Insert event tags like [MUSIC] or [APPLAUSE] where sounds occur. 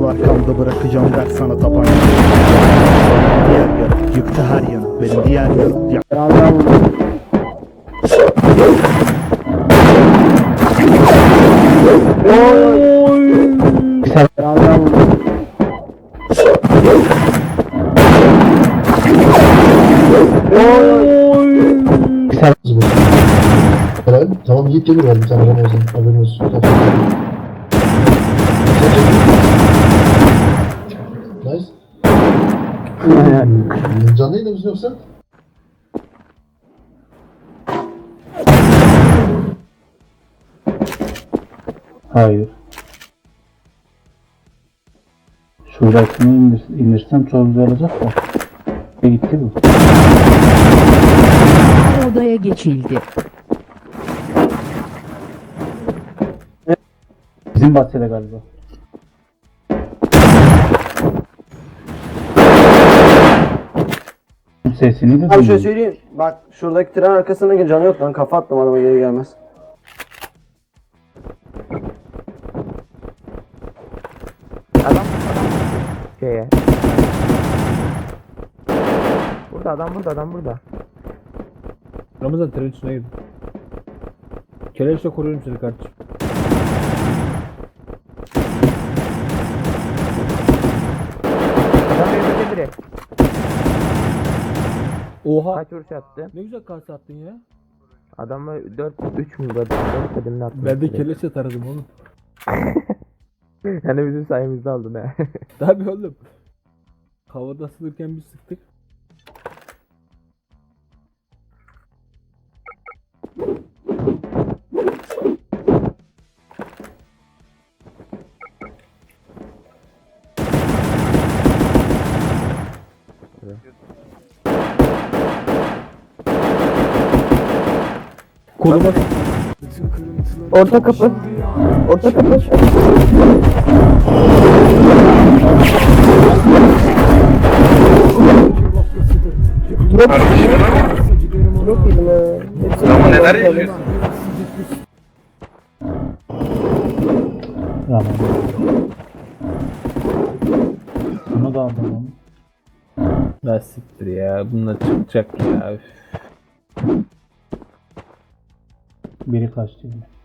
Nasıl arkamda bırakacağım der sana tabanca. Diğer yarı yıktı her yanı. Benim diğer yarı ya- Helal. Tamam Yiğit gelir var bir tane bana o zaman. Haberin olsun. Can değil misin yoksa? Hayır. Şurasını indir, indirsem çok güzel olacak da. E gitti bu. Odaya geçildi. Bizim bahçede galiba. Sesini de Abi şöyle duyuyorum. söyleyeyim. Bak şuradaki tren arkasında canı yok lan. Kafa attım adama geri gelmez. Adam şeye. Burada adam burada adam burada. Ramazan tren içine girdi. Keleşle koruyorum seni kardeşim. Adam öldürdü direkt. Oha. Kaç vuruş attı? Ne güzel kase attın ya. Adamı 4 3 mü böyle 4 kadınını attı. Ben de keleşle taradım oğlum. [LAUGHS] Yani bizim sayemizde aldın he. [LAUGHS] Tabii oğlum. Havada asılırken bir sıktık. Koluma Orta kapı. Orta kapı. Ama neler yaşıyorsun? Tamam. Bunu da aldım. Ya siktir ya. Bunlar çıkacak ya. Üf. Biri kaçtı yine.